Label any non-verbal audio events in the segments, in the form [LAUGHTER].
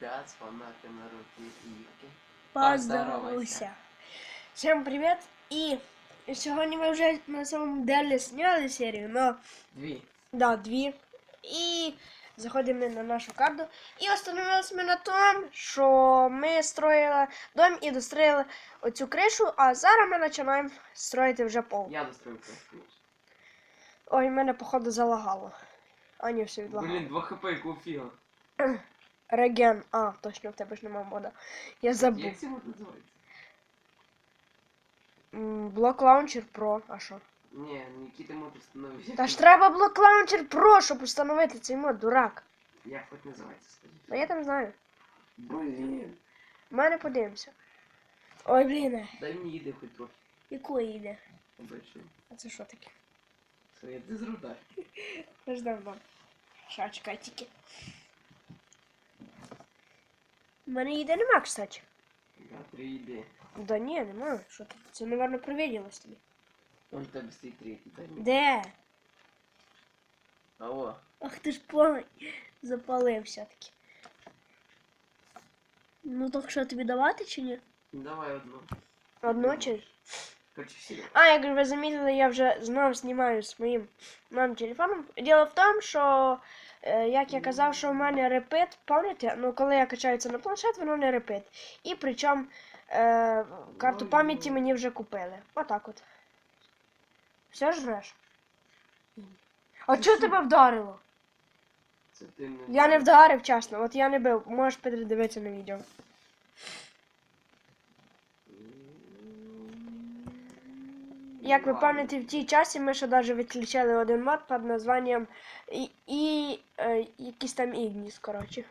ребят, с вами Руки и Юки. Поздоровайся. Всем привет! І сьогодні ми вже на самом деле зняли серію, но Дві. да, дві. І заходимо на нашу карту. І остановилися ми на тому, що ми строїли дом і достроїли оцю кришу, а зараз ми починаємо строїти вже пол. Я дострою просто. Ой, мене походу залагало. А ні, все відлагало. Блин, 2 хп, якого фіга. [CLEARS THROAT] Реген. А, точно, в тебе ж нема мода. Я забув. Як це називається? Блок лаунчер Pro, а що? Ні, Нікіти мод встановити. Та ж треба блок лаунчер Pro, щоб установити цей мод, дурак. Як хоч називається, скажіть. Ну я там знаю. Блін. В мене подивимося. Ой, блін, Дай мені їди хоч трохи. якої йде? Обичай. А це що таке? Це я [LAUGHS] вам. Ща, чекай тільки. У мене їде нема, кстати. Я три їди. Да ні, нема. Що ти? Це, напевно, привиділось тобі. Он тебе стоїть третій, дай мені. Де? Алло. Ах ти ж пой. Запалився таки. Ну так що тобі давати чи ні? Давай одну. Одно чи? А, як ви замітили, я вже знову знімаю своїм новим телефоном. Діло в тому, що, як я казав, що в мене репит, пам'ятаєте, ну коли я качаю це на планшет, воно не репит. І причому е, карту пам'яті мені вже купили. Отак от. Все жреш? А чого тебе вдарило? Це ти не. Я не вдарив, чесно, от я не бив. Можеш передивитися на відео. Як ви пам'ятаєте, в тій часі ми ще навіть відключили один мод під названням і, і е, якийсь там Ігніс, коротше.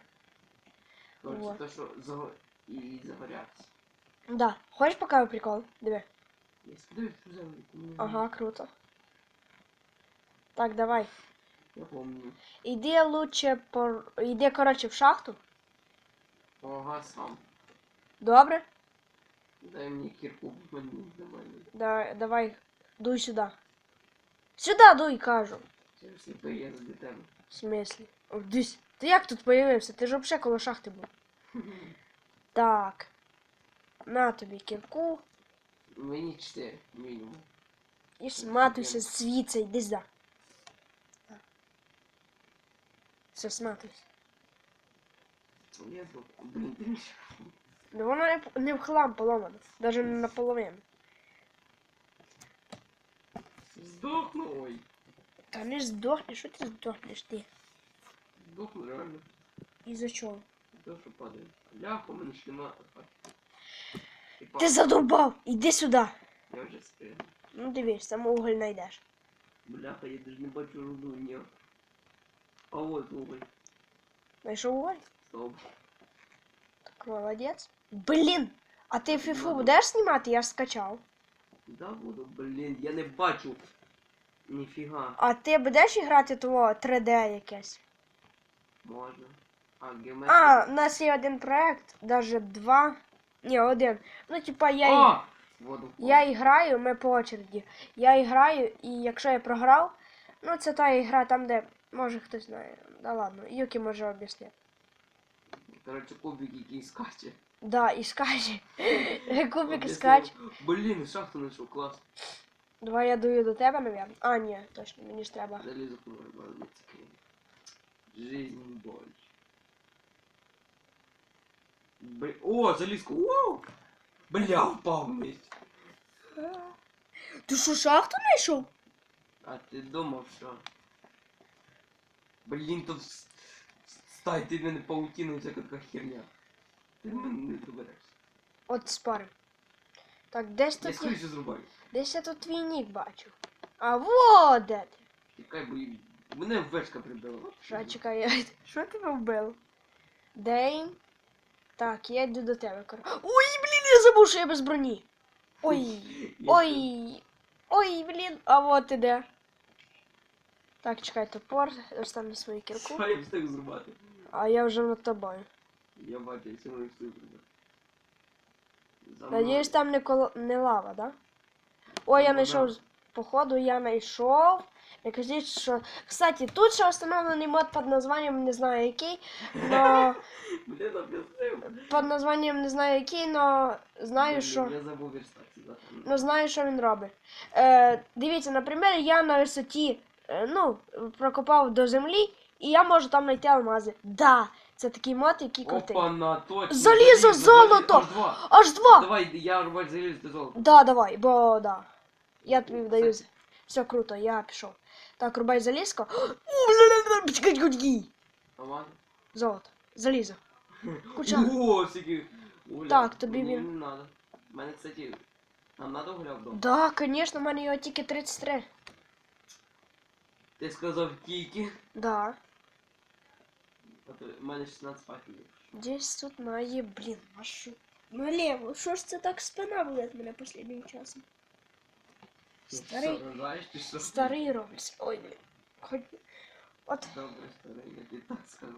Короче, Вот. то, що заго... і загорятися. Да. Хочеш покажу прикол? Диви. Я сподіваюсь, що землю. Ага, круто. Так, давай. Я помню. Іди лучше по. Іди, коротше, в шахту. Ага, сам. Добре? Дай мені кірку, мені нормально. Да, давай, дуй сюди. Сюди дуй, кажу. В смислі? О, Ти як тут появився? Ти ж взагалі коло шахти був. [LAUGHS] Так. На тобі кірку. Мені 4 мінімум. І сматуйся звідси, йди сюди. Все, сматуйся. Блін. Ну воно не, не в хлам поломано. Даже не наполовину. Здохну, ой. Та не здохнеш, що ти здохнеш ти? Здохну реально. І за чого? То, що падає. Ляху, мене ж нема. І Ти падає. задовбав! Іди сюди. Я вже спину. Ну дивись, там уголь знайдеш. Бляха, я даже не бачу руду, ні. А вот уголь. Знайшов уголь? Стоп. Так, молодець. Блін! А ти фіфу будеш знімати? Я ж скачав. Да буду, блін, я не бачу. Ніфіга. А ти будеш грати того 3D якесь? Можна. А, геометрія. А, у нас є один проект, даже два. Ні, один. Ну, типа, я, і- О! Воду я і граю, ми по очереді. Я і граю, і якщо я програв, ну це та ігра там, де може хтось знає. Да ладно, Юкі може об'яснити. Короче, кубик який скаче. Да, і скаче. [LAUGHS] Кубик Об'яснив. скач. Блін, шахту знайшов, клас. Давай я дую до тебе, навірно. А, ні, точно, мені ж треба. Ладно, це Жизнь боль. Бля... О, залізку! Ууу! Бля, впав вместе. Ти що, шахту знайшов? А ти думав, що? Блін, тут с- стай, ти мене паутина всяка така херня. Ти мене не доберешся. От спарим. Так, десь Я тут скоріше зрубаю. Десь я тут твій нік бачу. А во де ти? Тікай, бо і- мене вешка прибила. Що, чекай, я... [LAUGHS] що тебе вбило? Дейм. Так, я йду до тебе. кор- Ой, блін, я забув, що я без броні. Ой, [LAUGHS] Я ой, ой, блін, а от іде. Так, чекай, топор, достану свою кірку. Що я встиг зрубати? А я вже над тобою. Я бачу, я одно встиг зрубати. За. Надіюсь, там не, коло... не лава, да? Ой, я Ну, знайшов. Походу, я знайшов. Не кажіть, що. Кстати, тут ще встановлений мод під названням, не знаю який, но [LAUGHS] об'яснив. Під названням не знаю який, но знаю, що. Я забув верстак сказати. Ну, знаю, що він робить. Е, дивіться, наприклад, я на висоті е, ну, прокопав до землі, і я можу там знайти алмази. Да, це такий мод, який крутий. Опа, на точно. Залізо, золото! Аж два. Аж два! Давай, я рубать залізо, ти золото. Да, давай, бо да. Я тобі вдаю. Все круто, я пішов. Так, рубай залізко. [GASPS] Ага. Золото. Залізо. Куча. О, скільки. Угля. Так, тобі Мені він- не надо. Мене, кстати, нам надо угля вдома. Да, звісно, в мене його тільки 33. Ти сказав тільки. Да. А то в мене 16 факелів. Десь тут має, блін, а що? Налево, що ж це так спина болить мене останнім часом? Ти Старий. що, рожаєш, ти що? Старий робиться. Ой, блін. Хоч... От. Добре, старий, я тобі так скажу.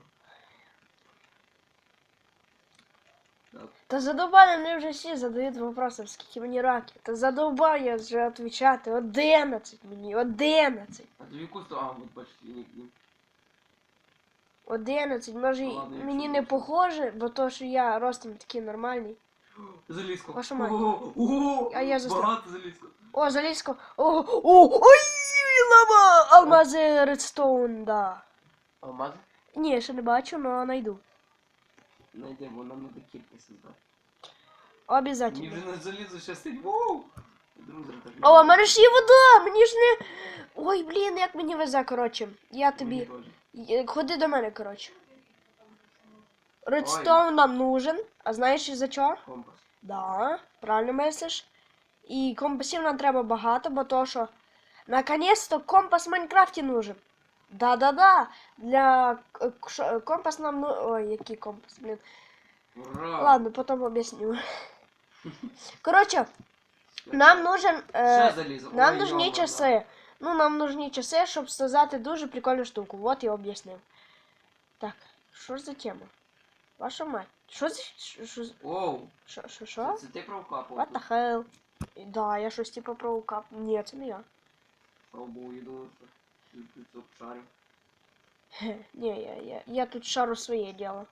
Так. Та задовбали мені вже всі задають вопроси, скільки мені років. Та задовбаю вже відповідати. 11 мені, 11. А тобі кусто, а, от бачите, нікнім. 11, може Ну, ладно, мені якщо не похоже, бо то, що я ростом такий нормальний. Залізко. Ваша мать. Ого, ого, А я застряг. Багато залізко. О, залізко. О, о, ой, лава! Алмази редстоун, да. Алмази? Ні, ще не бачу, але знайду. Найдемо, нам надо кілька создати. Мені Обязательно. вже на залізо щастить. Воу! О, в мене ж є вода! Мені ж не. Ой, блін, як мені везе, коротше. Я тобі. Е, Ходи до мене, коротше. Редстоун нам нужен. А знаєш із-за чого? Компас. Да, правильно мислиш. І компасів нам треба багато, бо то що. Наконец-то компас в Майнкрафті нужен. Да-да-да. Для к- шо- компас нам ну. Ой, який компас, блін. Ура! Ладно, потім об'ясню. [LAUGHS] Коротше, нам нужен. Е, залізо. нам Ой, нужні йома, часи. Ну, нам нужні часи, щоб сказати дуже прикольну штуку. Вот я об'яснив. Так, що ж за тема? Ваша мать. Що за. що- за- да. Оу, Що, що, це, що? це ти провкапав. What the hell? Да, я щось типу паука. Ні, це не я. Пробую, я думаю, що ти тут. Хе, Ні, я, я, я тут шару своє діло.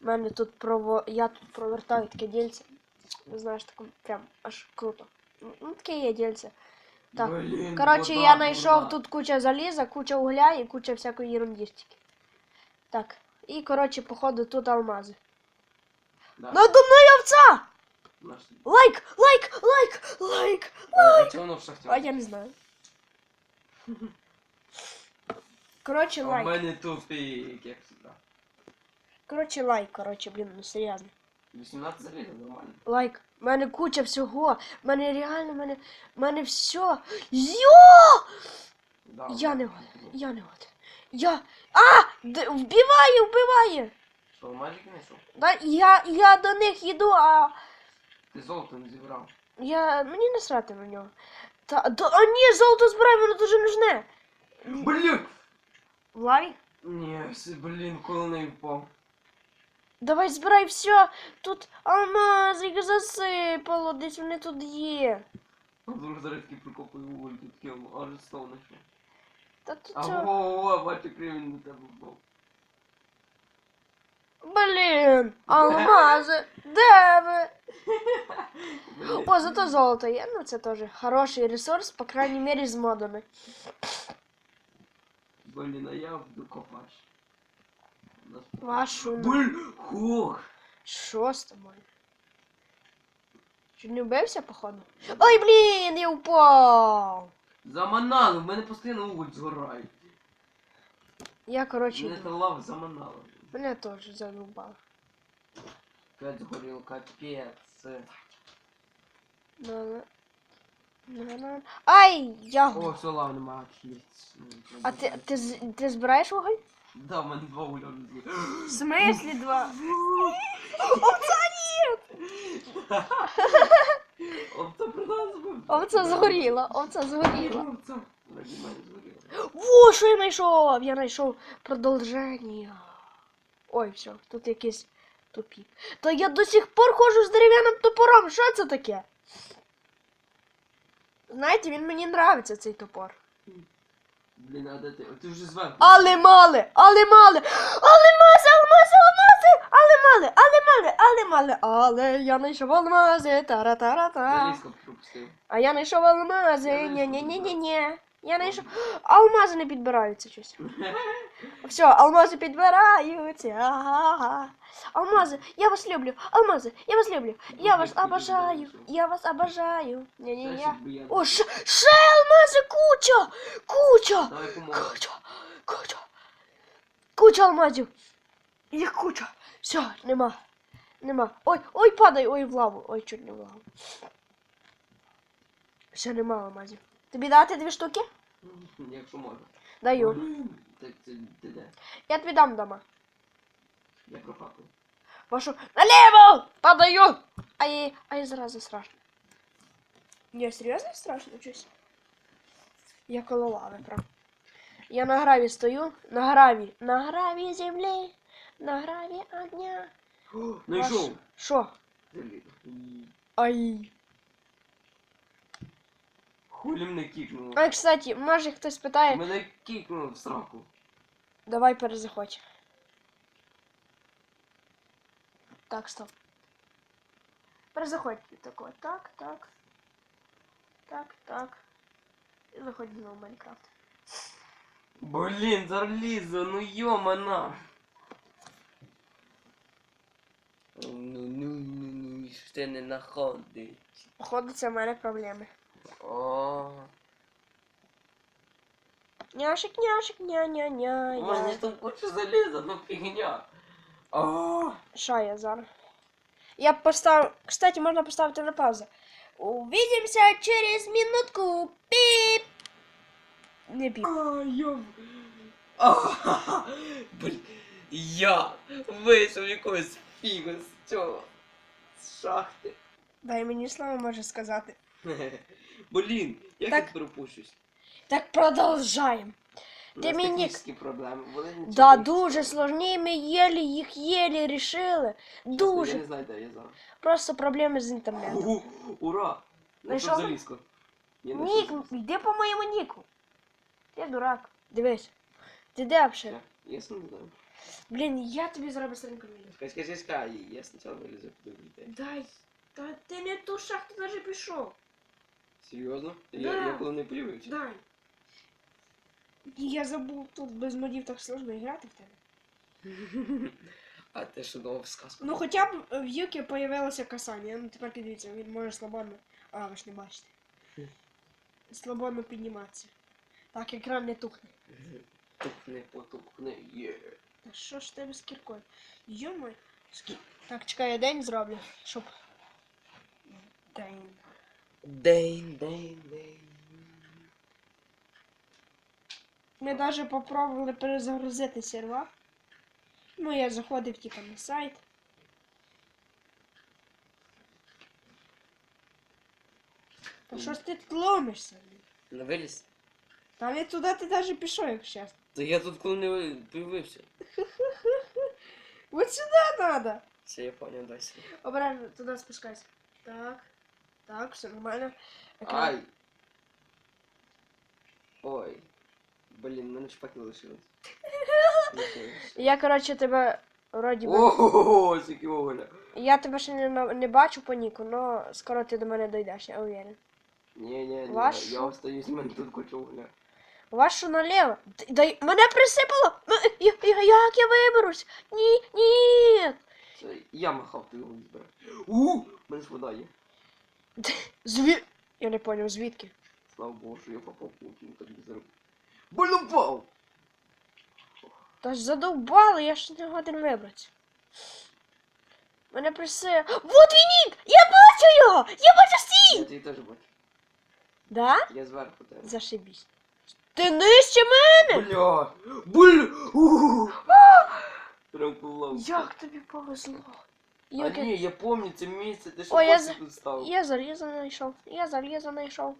У мене тут прово... Я тут провертаю таке дільце. Не знаєш, таке прям аж круто. Ну, таке є дільце. Так. Блін, Коротше, вода, я знайшов вода. тут куча заліза, куча угля і куча всякої ерундістики. Так. І, коротше, походу, тут алмази. Да. Надо мною овца! Наш. Лайк! Лайк! Лайк! Лайк! А чого воно в шахті? А я не знаю. Коротше, А в лайк. мене тупик, як завжди. Коротше, лайк, коротше, блін, ну серйозно. 18 залізо, нормально. Лайк. У мене куча всього. У мене реально, в мене, в мене все. Йо! Да, Я не годен. Я не годен. Я. А! Д- Вбиває, вбиває! Що, майже знайшов? Да, я, я до них їду, а Ти золото не зібрав. я. Мені не срати на нього. Та, да, а ні, золото збирай, воно дуже нужне. Блін! Лай. Ні, все, блін, коли не впав. Давай збирай все. Тут алмаз, їх засипало, десь вони тут є. Дуже зараз таки прикопую вуголь, тут таке аж став знайшов. Та тут. А цього- во, во, бачу, кривень на тебе впав. Блін, [LAUGHS] алмази. Де ви? Блін. О, зато золото є, ну це теж хороший ресурс, по крайній мірі з модами. Блін, а я буду копати. Вашу. на- Блін, хух. Що з тобою? Чи не вбився, походу? Ой, блін, я упав. Заманали, в мене постійно уголь згорає. Я, коротше, Мене та лава заманала. мене теж задовбало. Опять згорів, капець. На-на. На-на. Ай, я... О, все, лава нема, кіць. А ти, ти, з- ти збираєш вогонь? Да, в мене два вже. В смислі два? Овца ні! Овца нас був. Овца згоріла, овца згоріла. Овца. Во, що я знайшов? Я знайшов продовження. Ой, все, тут якийсь тупік. Та я до сих пор ходжу з дерев'яним топором. Що це таке? Знаєте, він мені нравиться цей топор. Блін, а де ти? Ти вже зверху. Але мали, але мали, але мази, алмази, алмази, але мали, але, мали, але я знайшов алмази, тара-тара-та. Залізко пропустив. А я знайшов алмази, Я ні знайшов ні ні ні ні Я знайшов. Алмази не підбираються щось. [LAUGHS] Все, алмази підбираються. Ага. Алмази, я вас люблю. Алмази, я вас люблю. Я вас обожаю. Я вас обожаю. Я- О, ще, ще алмази куча! Куча! Куча! Куча! Куча алмазів! Їх куча! Все, нема. Нема. Ой, ой, падай, ой, в лаву. Ой, чуть не в лаву. Все, нема алмазів. Тобі дати дві штуки? Якщо можна. Даю. Так це ти де? Я тобі дам дома. Я пропакую. Вашу. Наліво! Падаю! Ай, ай, зразу страшно. Ні, серйозно страшно щось? Я коло лави, прям. Я на граві стою. На граві. На граві землі. На граві огня. Ну і що? Що? Ай. Хулі мене кікнуло. А, кстати, може хтось питає. Мене кікнуло в сраку. Давай перезаходь. Так, стоп. Перезаходь такой. Так, так. Так, так. І заходь знову в Майнкрафт. Блін, залізо, ну йомана. Ну, ну, ну, ну, ти не находить. Походу, це в мене проблеми. О, Няшик, няшик, ня-ня-ня. у мене я. там куча заліза, ну фігня. Що я зараз? Я поставив. Кстати, можна поставити на паузу. Увидимся через минутку. Пип. Не пип. А, йом. А, Блін, я вийшов якогось фігу з цього. З шахти. Дай мені слово може сказати. [LAUGHS] Блін, як Так. я пропущусь? Так продовжаємо. У Ти нас мені- технічні проблеми були. нічого Да, не дуже стало. сложні, ми єлі їх єлі рішили. Я Дуже. не знаю, де я зараз. Просто проблеми з інтернетом. Угу, ура! Знайшов? Знайшов залізку. Я Нік, знайшов. йди по моєму ніку. Ти дурак. Дивись. Ти де взагалі? Я сам не знаю. Блін, я тобі зараз быстренько вилізу. Скажи, скажи, скажи, я спочатку вилізу куди вийти. Дай. Та ти не ту шахту даже пішов. Серйозно? Я, Да. я коли не появився. Дай. Я забув тут без модів так сложно грати в тебе. [LAUGHS] А ти що думав сказку? Ну хоча б в Юкі появилося касання. Ну тепер підивіться, він може свободно. А, ви ж не бачите. Свободно підніматися. Так, екран не тухне. Тухне, потухне, є. Та що ж тебе з кіркою? Йомай. Скі... Так, чекай, я день зроблю, щоб. День. День, день, день. Ми навіть попробували перезагрузити сервер. Ну, я заходив типа на сайт. Та що ж ти тут ломишся? блін? Не виліз? Та не туди ти навіть пішов, якщо чесно. Та я тут коли не появився. [LAUGHS] От сюди треба. Все, я понял, дай сюди. Обережно, туди спускайся. Так. Так, все нормально. Екран. Ай! Ой. Блін, в мене шпаки лишились. [LAUGHS] Я, коротше, тебе вроді би. Ого, скільки вугля. Я тебе ще не, на- не бачу по ніку, але скоро ти до мене дойдеш, я уверен. Ні, ні, ні, Ваш? я остаюсь, в мене тут куча вугля. Вашу наліво. Д- Дай... Мене присипало! М- Я, я, як я виберусь? Ні, ні. Це я махав ти його збирав. У, в мене ж вода є. Зві... Я не поняв, звідки? Слава Богу, що я попав в паутину, так не заробив. Больно впав! Та ж задовбали, я ж не годен вибратися. Мене приси... Вот він! Я бачу його! Я бачу стій! Я тебе теж бачу. Да? Я зверху тебе. Зашибісь. Ти нижче мене? Бля! Бля! Прям кулак. Як тобі повезло? А Юки, ні, я пам'ятаю це місце, ти що Ой, я я за- тут став. я залізо знайшов. Я залізо знайшов.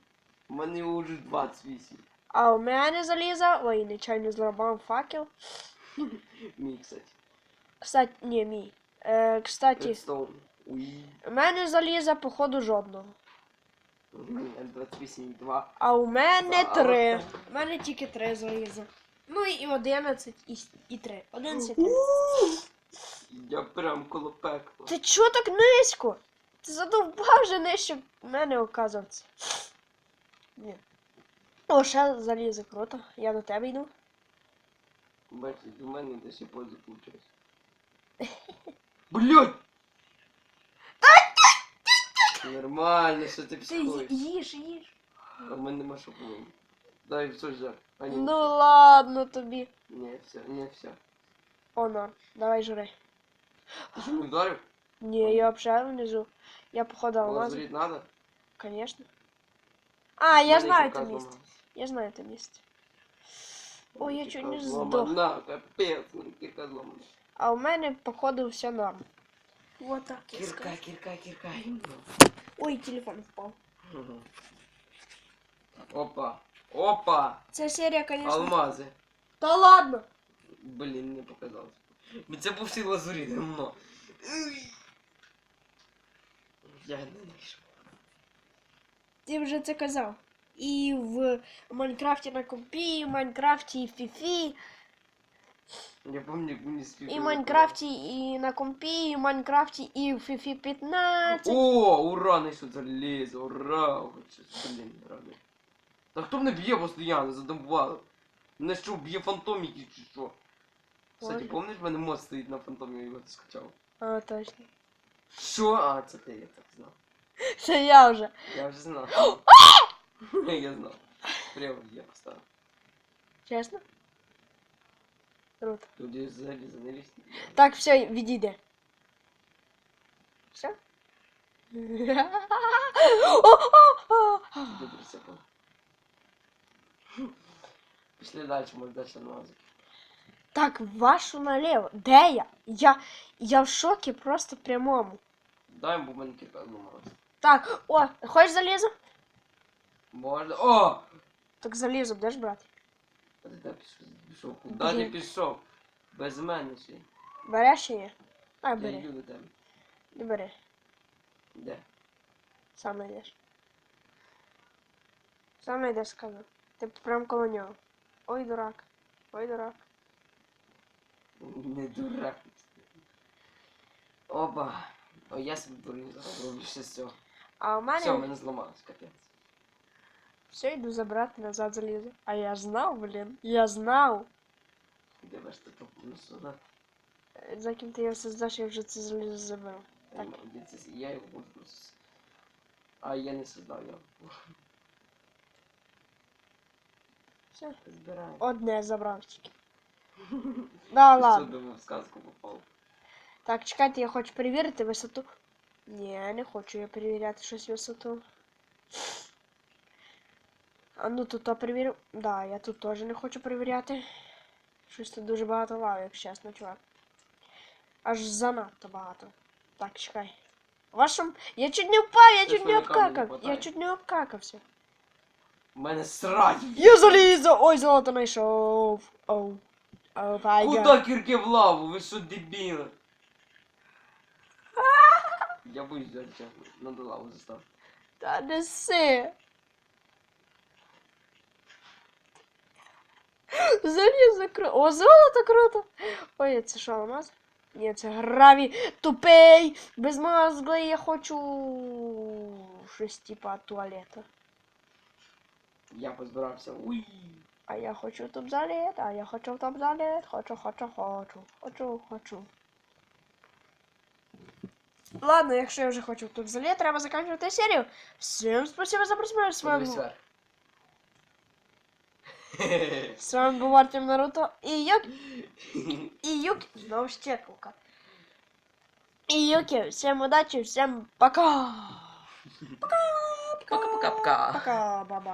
У мене вже 28. А у мене залізо. Ой, нечайно зламав факел. Мій, кстати. Кстати, ні, мій. Е, кстати, у мене заліза, походу, жодного. У мене 28 2. А у мене три. У мене тільки три заліза. Ну і 11 і, і 3. 11 і 3. Я прям коло пекла. Ти чого так низько? Ти задовбав вже нижче мене оказуватися. Ні. О, ще залізо круто. Я до тебе йду. Бачиш, у мене десь і пользу получилось. [LAUGHS] Блядь! Нормально, що ти Ти психуєш. їж, їж. А в мене нема що по Дай все жар. А ні, Ну ладно тобі. не, все, не все. О, норм. Давай жри. Ти що не вдарив? Не, я взагалі внизу. Я походу алмаз. Лазурить надо? Конечно. А, я Мене знаю кірка это место. зламалась. Я знаю это место. Ой, я Кірка чуть не зламана, здох. капець, ну, кірка зламана. А у мене, походу, все норм. Вот так я Кірка, скажу. кірка, кірка. Ой, телефон впав. Опа, опа, Ця серія, конечно. алмази. Та ладно. Блін, не показалось. Бо Це був всі лазурі, давно. Я не знайшов. Ти вже це казав. І в Майнкрафті на компі, і в Майнкрафті і в Фіфі, Я пам'ятаю, як мені спів. і в Майнкрафті і на компі, і в Майнкрафті і в Фіфі 15. О, ура, знайшов залізо, ура! Хоч, Блін, радий. Та хто мене б'є постійно, задовбали? Мене що, б'є фантоміки чи що? Кстати, пам'ятаєш, в мене мод стоїть на фантомі, я його скачав. А, точно. Що? А, це ти, я так знав. Це я вже. Я вже знав. [GASPS] [LAUGHS] я знав. Прямо я поставив. Чесно? Круто. Тут є залізо, не лізь. Так, все, відійде. Все? Добре, все було. Пішли далі, може далі алмазик. Так, вашу налево. Де я? Я, я в шокі просто прямому. Дай, бо в мене кілька зламалась. Так, о, хочеш залізо? Можна. О! Так залізо будеш брати. А ти де пішов? Пішов? Куди ти пішов? Без мене ще. Береш ні? А, Я бери. йду до тебе. Не бери. Де? Сам йдеш. Сам йдеш, сказав. Ти прям коло нього. Ой, дурак. Ой, дурак. Не дурак. Опа. О, я дурню зараз ще все. А у мене Все, мене зламалось, капець. все йду забрати назад залізо. А я знав, блін. Я знав. Де ваш ти ну сюди? Е, За ким ти його создаш, я вже це залізо забив. Так. Я його буду просто. с- А я не создав його. Все. Збираю. Одне забрав тільки. [LAUGHS] Да, Ти ладно. що, думав, в сказку попав? Так, чекайте, я хочу перевірити висоту. Ні, не хочу я перевіряти щось висоту. А ну тут то перевірю. Да, я тут теж не хочу перевіряти. Щось тут дуже багато лави, якщо чесно, чувак. Аж занадто багато. Так, чекай. Вашим. Я чуть не впав, я Ти чуть не обкакав. Я чуть не обкакався. У мене срать! Я залізо! Ой, золото знайшов. Оу. Оу, пайга. Куда кірки в лаву? Ви що дебіли? [LAUGHS] Я боюсь взяти. Надо лаву заставити. Та неси. Залізо круто. О, золото круто. Ой, це що, алмаз? Ні, це граві. Тупей. Безмозглий, я хочу щось типа туалета. Я позбирався. Уй! А я хочу в туалет, а я хочу в туалет. Хочу, хочу, хочу. Хочу, хочу. Ладно, якщо я вже хочу в туалет, треба закінчувати серію. Всім спасибо за просмотр. З вами [LAUGHS] З вами був Артем Наруто і Юк. І Юк. Знову щекалка. І Юки. Всім удачі, всім пока. Пока-пока-пока. Пока, баба.